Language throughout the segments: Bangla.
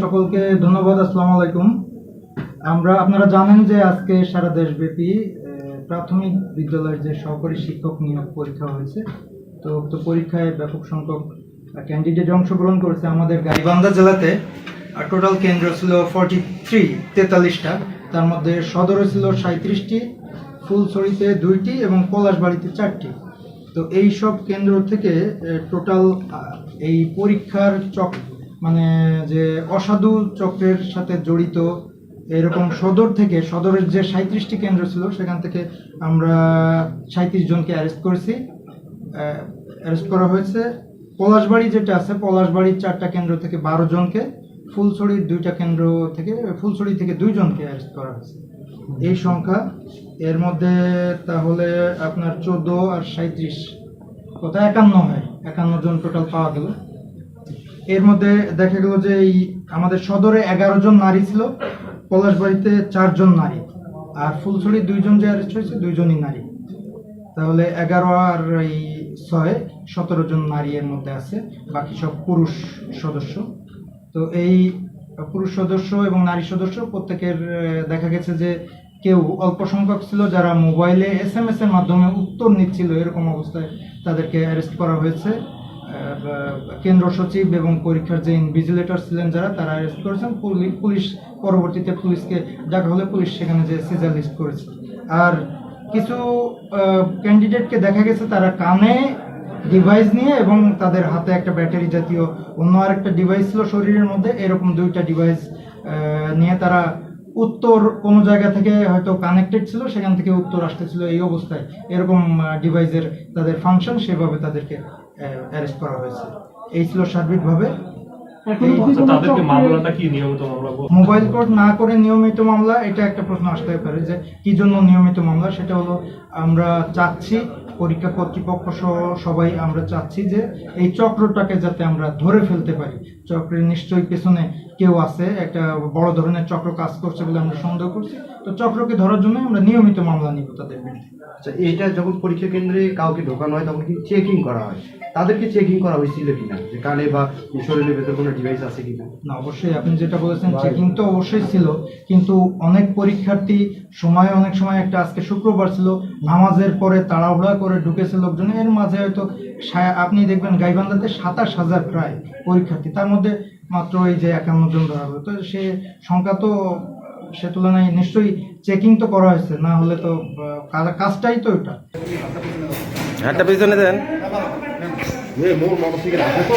সকলকে ধন্যবাদ আসসালামু আলাইকুম। আমরা আপনারা জানেন যে আজকে সারা দেশব্যাপী আহ, প্রাথমিক বিদ্যালয়ের যে সহকারী শিক্ষক নিয়োগ পরীক্ষা হয়েছে তো উক্ত পরীক্ষায় ব্যাপক সংখ্যক ক্যান্ডিডেট অংশগ্রহণ করেছে আমাদের গাইবান্ধা জেলাতে। আর টোটাল কেন্দ্র ছিল ফর্টি থ্রি তেতাল্লিশটা। তার মধ্যে সদরে ছিল সাঁত্রিশটি ফুলছড়িতে দুইটি এবং পলাশবাড়িতে চারটি। তো এই সব কেন্দ্র থেকে টোটাল এই পরীক্ষার চক মানে যে অসাধু চক্রের সাথে জড়িত এরকম সদর থেকে, সদরের যে সাঁত্রিশটি কেন্দ্র ছিল, সেখান থেকে আমরা সাঁত্রিশ জনকে অ্যারেস্ট করেছি। অ্যারেস্ট করা হয়েছে। পলাশবাড়ি যেটা আছে, পলাশবাড়ির চারটা কেন্দ্র থেকে বারো জনকে, ফুলছড়ির দুইটা কেন্দ্র থেকে, ফুলছড়ি থেকে দুইজনকে অ্যারেস্ট করা হয়েছে। এই সংখ্যা, এর মধ্যে তাহলে আপনার চোদ্দ আর সাঁত্রিশ কত একান্ন হয়? একান্ন জন টোটাল পাওয়া গেল। এর মধ্যে দেখা গেল যে এই আমাদের সদরে এগারো জন নারী ছিল, পলাশবাড়িতে চারজন নারী, আর ফুলছড়ি দুইজন যে অ্যারেস্ট হয়েছে, দুইজনই নারী। তাহলে এগারো আর এই ছয়, সতেরো জন নারী এর মধ্যে আছে, বাকি সব পুরুষ সদস্য। তো এই পুরুষ সদস্য এবং নারী সদস্য, প্রত্যেকের দেখা গেছে যে কেউ অল্প সংখ্যক ছিল যারা মোবাইলে এস এম এস এর মাধ্যমে উত্তর নিচ্ছিল, এরকম অবস্থায় তাদেরকে অ্যারেস্ট করা হয়েছে। কেন্দ্র সচিব এবং পরীক্ষার যে ইনভিজিলেটর ছিলেন যারা, তারা অ্যারেস্ট করেছেন। পুলি- পুলিশ পরবর্তীতে পুলিশকে ডাকা হলে পুলিশ সেখানে যে সিজার লিস্ট করেছে। আর কিছু ক্যান্ডিডেটকে দেখা গেছে তারা কানে ডিভাইস নিয়ে এবং তাদের হাতে একটা ব্যাটারি জাতীয় অন্য আরেকটা ডিভাইস ছিল শরীরের মধ্যে, এরকম দুইটা ডিভাইস নিয়ে তারা উত্তর কোনো জায়গা থেকে হয়তো কানেক্টেড ছিল, সেখান থেকে উত্তর আসতেছিল এই অবস্থায়। এরকম ডিভাইসের তাদের ফাংশন সেভাবে তাদেরকে অ্যারেস্ট করা হয়েছে। এই ছিল সার্বিকভাবে মোবাইল কোর্ট না করে নিয়মিত মামলা এটা একটা প্রশ্ন আসতে পারে যে কি জন্য নিয়মিত মামলা? সেটা হলো আমরা চাচ্ছি পরীক্ষা কর্তৃপক্ষ সহ সবাই আমরা চাচ্ছি যে এই চক্রটাকে যাতে আমরা ধরে ফেলতে পারি। চক্রের নিশ্চয়ই পেছনে কেউ আছে একটা বড় ধরনের চক্র কাজ করছে বলে আমরা সন্দেহ করছি। তো চক্রকে ধরার জন্য আমরা নিয়মিত মামলা নিব তাদের বিরুদ্ধে। আচ্ছা এইটা যখন পরীক্ষা কেন্দ্রে কাউকে ঢোকানো হয় তখন কি চেকিং করা হয়? তাদেরকে চেকিং করা হয়েছিল কিনা? যে কানে বা শরীরের ভেতর কোনো ডিভাইস আছে কিনা? না অবশ্যই আপনি যেটা বলেছেন চেকিং তো অবশ্যই ছিল কিন্তু অনেক পরীক্ষার্থী সময় অনেক সময় একটা আজকে শুক্রবার ছিল নামাজের পরে তাড়াহুড়া করে ঢুকেছে লোকজন এর মাঝে হয়তো আপনি দেখবেন গাইবান্ধাতে সাতাশ হাজার প্রায় পরীক্ষার্থী তার মধ্যে মাত্র এই যে একান্ন জন ধরা হলো তো সে সংখ্যা তো সে তুলনায় নিশ্চয়ই চেকিং তো করা হয়েছে না হলে তো কাজটাই তো এটা হাতটা পিছনে দেন। মোর মোটরসাইকেল আছে তো।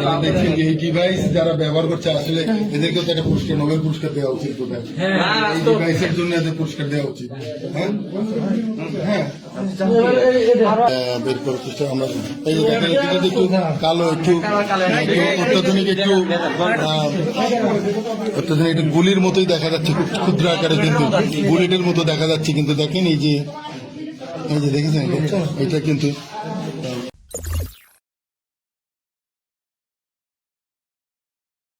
বাপ রে। দেখছেন যে এই ডিভাইস যারা ব্যবহার করছে আসলে এদেরকেও তো একটা পুরস্কার নোবেল পুরস্কার দেওয়া উচিত হ্যাঁ, এই ডিভাইসের জন্য এদের পুরস্কার দেওয়া উচিত। হ্যাঁ? হ্যাঁ। বের করার চেষ্টা আমরা এই একটু কালো একটু অত্যাধুনিক একটু অত্যাধুনিক একটু গুলির মতোই দেখা যাচ্ছে খুব ক্ষুদ্র আকারে কিন্তু বুলেটের মতো দেখা যাচ্ছে কিন্তু দেখেন এই যে এই যে দেখেছেন? এটা কিন্তু